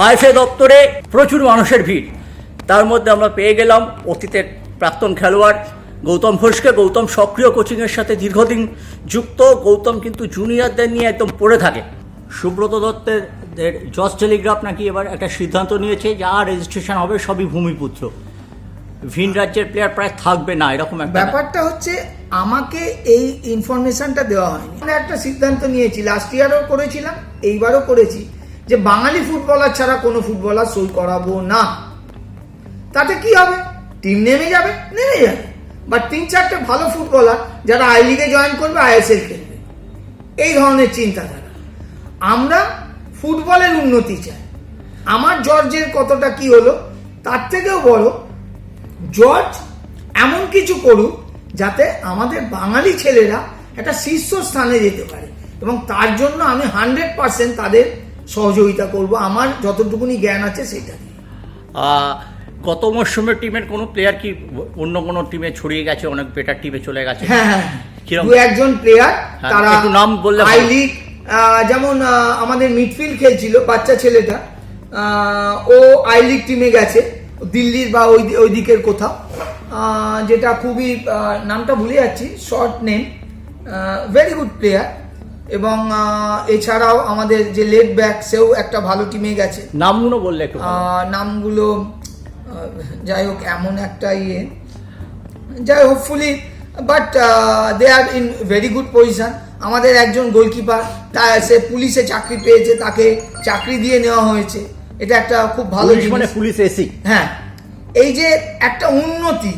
IFA দপ্তরে প্রচুর মানুষের ভিড়। তার মধ্যে আমরা পেয়ে গেলাম অতীতের প্রাক্তন খেলোয়াড় গৌতম ঘোষকে। গৌতম সক্রিয় কোচিংয়ের সাথে দীর্ঘদিন যুক্ত। গৌতম কিন্তু জুনিয়রদের নিয়ে একদম পড়ে থাকে। সুব্রত দত্তের জজ টেলিগ্রাফ নাকি এবার একটা সিদ্ধান্ত নিয়েছে যা রেজিস্ট্রেশন হবে, সবই ভূমিপুত্র। ভিন রাজ্যের প্লেয়ার প্রায় থাকবে না, এরকম একটা ব্যাপারটা হচ্ছে, আমাকে এই ইনফরমেশনটা দেওয়া হয়নি। আমরা একটা সিদ্ধান্ত নিয়েছি লাস্ট ইয়ারও করেছিলাম, এইবারও করেছি। যে বাঙালি ফুটবলার ছাড়া কোনো ফুটবলার সই করাবো না। তাতে কি হবে? টিম নেমে যাবে? নেমে যাবে। বা তিন চারটে ভালো ফুটবলার যারা আই লিগে জয়েন করবে আইএসএল খেলবে। এই ধরনের চিন্তাধারা। আমরা ফুটবলের উন্নতি চাই। আমার জর্জের কতটা কি হলো, তার থেকেও বড়, জর্জ এমন কিছু করুক যাতে আমাদের বাঙালি ছেলেরা একটা শীর্ষস্থানে যেতে পারে। এবং তার জন্য আমি হান্ড্রেড পার্সেন্ট তাদের সহযোগিতা করব। আমার যতটুকুনি জ্ঞান আছে সেটা গত মরশুমের টিমের কোনো প্লেয়ার কি অন্য কোনো টিমে ছড়িয়ে গেছে? অনেক বেটার টিমে চলে গেছে? হ্যাঁ হ্যাঁ? দু একজন প্লেয়ার হ্যাঁ, তারা নাম বললে আই লিগ যেমন আমাদের মিডফিল্ড খেলছিল বাচ্চা ছেলেটা। ও আই লিগ টিমে গেছে দিল্লির বা ওই ওই দিকের কোথাও। যেটা খুবই নামটা ভুলে যাচ্ছি short name very good player এবং এছাড়াও আমাদের যে লেট ব্যাক সেও একটা ভালো টিমে গেছে। নামগুলো বললে একটু নামগুলো যাই হোক এমন একটা ইয়ে। যাই hopefully but they are in very good position আমাদের একজন গোলকিপার তা সে পুলিশে চাকরি পেয়েছে তাকে চাকরি দিয়ে নেওয়া হয়েছে। এটা একটা খুব ভালো মানে পুলিশ এসি। হ্যাঁ। এই যে একটা উন্নতি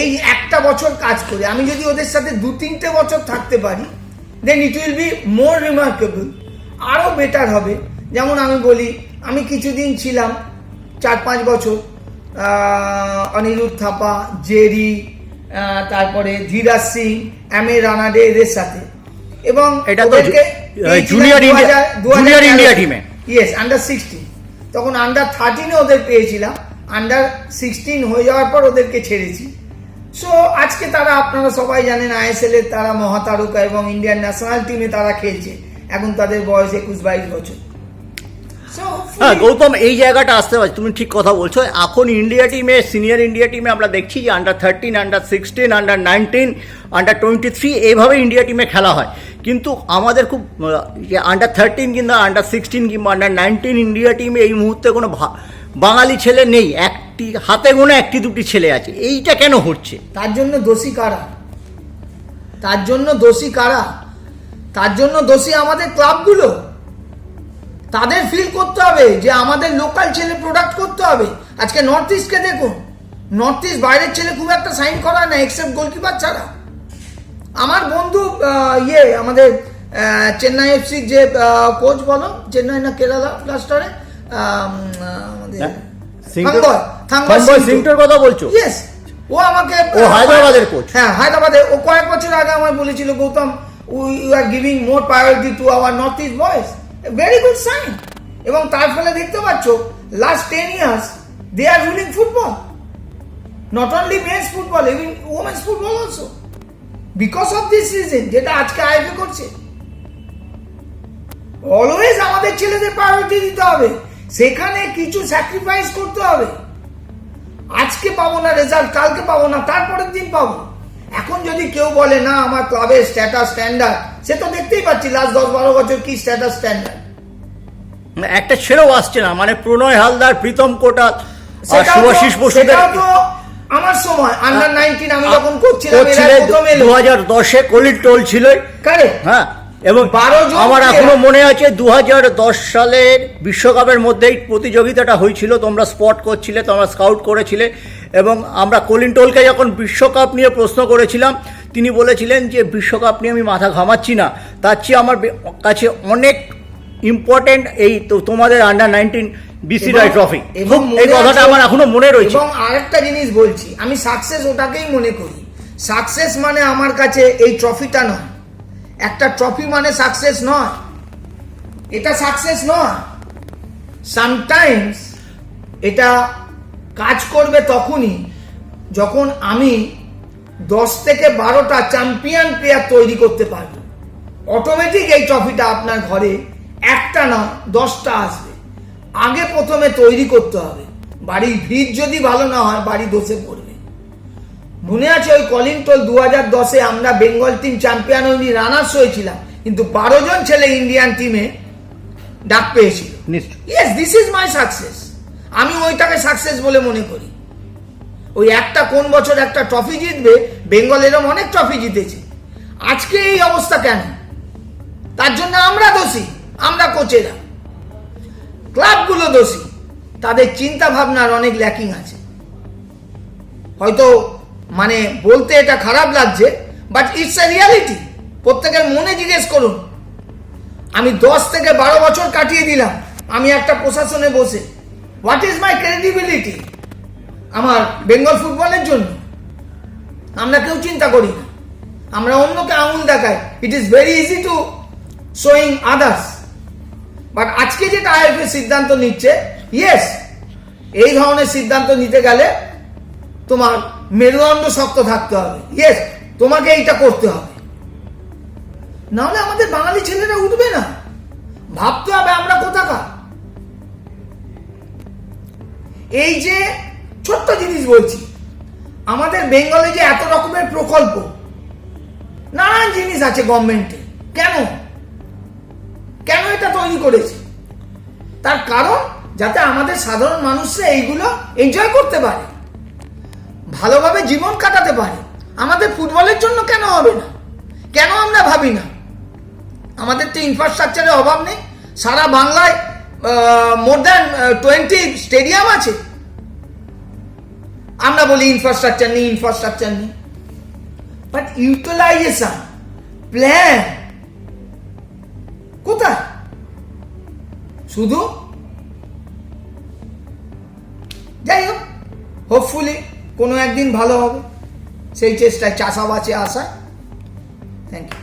এই একটা বছর কাজ করে আমি যদি ওদের সাথে দু তিনটে বছর থাকতে পারি then it will be more remarkable আরও বেটার হবে। যেমন আমি বলি আমি কিছুদিন ছিলাম চার পাঁচ বছর অনিরুদ্ধ থাপা জেরি তারপরে ধীরাজ সিং এম এ রানাডে এদের সাথে। এবং এটা তো। ইয়েস আন্ডার সিক্সটিন তখন আন্ডার থার্টিনে ওদের পেয়েছিলাম। আন্ডার সিক্সটিন হয়ে যাওয়ার পর ওদেরকে ছেড়েছি। সো আজকে তারা আপনারা সবাই জানেন আইএসএল এর তারা মহাতারকা এবং ইন্ডিয়ান ন্যাশনাল টিমে তারা খেলছে। এখন তাদের বয়স একুশ বাইশ বছর। হ্যাঁ গৌতম এই জায়গাটা আসতে পারছে। তুমি ঠিক কথা বলছো। এখন ইন্ডিয়া টিমে সিনিয়র ইন্ডিয়া টিমে আমরা দেখছি যে under thirteen under sixteen under nineteen under twenty three এইভাবে ইন্ডিয়া টিমে খেলা হয়। কিন্তু আমাদের খুব আন্ডার থার্টিন কিংবা আন্ডার সিক্সটিন কিংবা আন্ডার নাইনটিন ইন্ডিয়া টিমে এই মুহূর্তে কোনো বাঙালি ছেলে নেই, একটি হাতে গোনা, একটি দুটি ছেলে আছে। এইটা কেন হচ্ছে? তার জন্য দোষী কারা? তার জন্য দোষী কারা? তার জন্য দোষী আমাদের ক্লাবগুলো। তাদের ফিল করতে হবে যে আমাদের লোকাল ছেলে প্রোডাক্ট করতে হবে। আজকে নর্থ ইস্টকে দেখুন। নর্থ ইস্ট বাইরের ছেলে খুব একটা সাইন করা না এক্সেপ্ট গোলকিপার ছাড়া। আমার বন্ধু ইয়ে আমাদের চেন্নাই এফসির যে কোচ বলো, চেন্নাই না কেরালা ব্লাস্টারে আমাদের। থাঙ্গয়, থাঙ্গয় থাঙ্গয় সিংটু। সিংটোর কথা বলছো? ইয়েস ও আমাকে ও হায়দ্রাবাদের coach। হ্যাঁ হায়দ্রাবাদে ও কয়েক বছর আগে আমার বলেছিল Gautam you are giving more priority to our north east boys very good sign এবং তার ফলে দেখতে পাচ্ছ last ten years they are ruling football not only men's football even women's football also because of this reason যেটা আজকে করছে। Always আমাদের ছেলেদের প্রায়োরিটি দিতে হবে। সেখানে কিছু স্যাক্রিফাইস করতে হবে। আজকে পাবো না রেজাল্ট কালকে পাবো না তারপরের দিন পাবো। এখন যদি কেউ বলে না আমার ক্লাবের স্ট্যাটাস স্ট্যান্ডার্ড সে তো দেখতেই পাচ্ছি লাস্ট দশ বারো বছর কি স্ট্যাটাস স্ট্যান্ডার্ড একটা ছেলেও আসছে না মানে প্রণয় হালদার প্রীতম কোটাল শুভাশিস বসুদের আমার সময় আন্ডার নাইনটিন আমি যখন করছিলাম দু হাজার দশে কলির টোল ছিল? হ্যাঁ। এবং 12 আমার এখনও মনে আছে দু দশ সালের বিশ্বকাপের মধ্যেই প্রতিযোগিতাটা হয়েছিল তোমরা স্পট করছিলে তোমরা স্কাউট করেছিলে এবং আমরা কলিন টোলকে যখন বিশ্বকাপ নিয়ে প্রশ্ন করেছিলাম তিনি বলেছিলেন যে বিশ্বকাপ নিয়ে আমি মাথা ঘামাচ্ছি না। তার চেয়ে আমার কাছে অনেক ইম্পর্টেন্ট এই তো তোমাদের under nineteen B C Roy trophy এবং এই কথাটা আমার এখনও মনে রয়েছে। এবং আরেকটা জিনিস বলছি আমি সাকসেস ওটাকেই মনে করি। সাকসেস মানে আমার কাছে এই ট্রফিটা নয়। একটা ট্রফি মানে সাকসেস নয়। এটা সাকসেস নয়। সামটাইমস এটা কাজ করবে তখনই যখন আমি দশ থেকে বারোটা চ্যাম্পিয়ন প্লেয়ার তৈরি করতে পারব। অটোমেটিক এই ট্রফিটা আপনার ঘরে একটা না দশটা আসবে। আগে প্রথমে তৈরি করতে হবে। বাড়ির ভিত যদি ভালো না হয়, বাড়ি দোষে পড়বে। মনে আছে ওই কলিং টোল দু হাজার দশে আমরা বেঙ্গল টিম চ্যাম্পিয়ন হয়নি রানার্স হয়েছিলাম কিন্তু বারো জন ছেলে ইন্ডিয়ান টিমে ডাক পেয়েছিল। Yes this is my success আমি ওইটাকে সাকসেস বলে মনে করি। ওই একটা কোন বছর একটা ট্রফি জিতবে বেঙ্গল এরম অনেক ট্রফি জিতেছে। আজকে এই অবস্থা কেন? তার জন্য আমরা দোষী আমরা কোচেরা। ক্লাবগুলো দোষী। তাদের চিন্তা ভাবনার অনেক ল্যাকিং আছে। হয়তো মানে বলতে এটা খারাপ লাগছে বাট ইটস এ রিয়ালিটি প্রত্যেকের মনে জিজ্ঞেস করুন। আমি দশ থেকে বারো বছর কাটিয়ে দিলাম, আমি একটা প্রশাসনে বসে। হোয়াট ইজ মাই ক্রেডিবিলিটি আমার বেঙ্গল ফুটবলের জন্য। আমরা কেউ চিন্তা করি না। আমরা অন্যকে আঙুল দেখাই। It is very easy to showing others but আজকে যেটা আইএফএ সিদ্ধান্ত নিচ্ছে ইয়েস এই ধরনের সিদ্ধান্ত নিতে গেলে তোমার মেরুদণ্ড শক্ত থাকতে হবে। ইয়েস তোমাকে এইটা করতে হবে। নাহলে আমাদের বাঙালি ছেলেরা উঠবে না। ভাবতে হবে আমরা কোথাকার। এই যে ছোট্ট জিনিস বলছি, আমাদের বেঙ্গলে যে এত রকমের প্রকল্প, নানান জিনিস আছে গভর্নমেন্টে। কেন? কেন এটা তৈরি করেছে? তার কারণ, যাতে আমাদের সাধারণ মানুষরা এইগুলো এনজয় করতে পারে। ভালোভাবে জীবন কাটাতে পারে। আমাদের ফুটবলের জন্য কেন হবে না? কেন আমরা ভাবি না? আমাদের তো ইনফ্রাস্ট্রাকচারের অভাব নেই। সারা বাংলায় মোর দ্যান টোয়েন্টি স্টেডিয়াম আছে। আমরা বলি ইনফ্রাস্ট্রাকচার নেই ইনফ্রাস্ট্রাকচার নেই। বাট ইউটিলাইজেশন প্ল্যান কোথায়? শুধু? যাই হোক হোপফুলি কোনো একদিন ভালো হবে। সেই চেষ্টায় চাষাবাচে আসা থ্যাংক ইউ